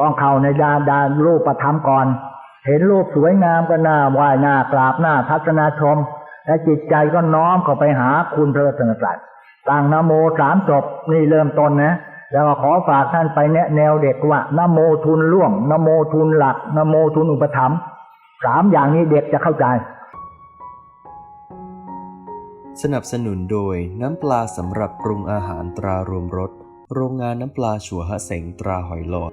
ต้องเข้าในดานดานรูปประธรรมก่อน เห็นรูปสวยงามก็น่าไหว้หน้ากราบหน้าทัศนาชม และจิตใจก็น้อมเข้าไปหาคุณพระรัตนตรัยตั้งนโมสามจบนี่เริ่มต้นนะแล้วก็ขอฝากท่านไปแนะแนวเด็กว่านโมทุนร่วงนโมทุนหลักนโมทุนอุปถัมภ์สามอย่างนี้เด็กจะเข้าใจ สนับสนุนโดยน้ำปลาสำหรับปรุงอาหารตรารวมรสโรงงานน้ำปลาชัวฮะเสงตราหอยหลอด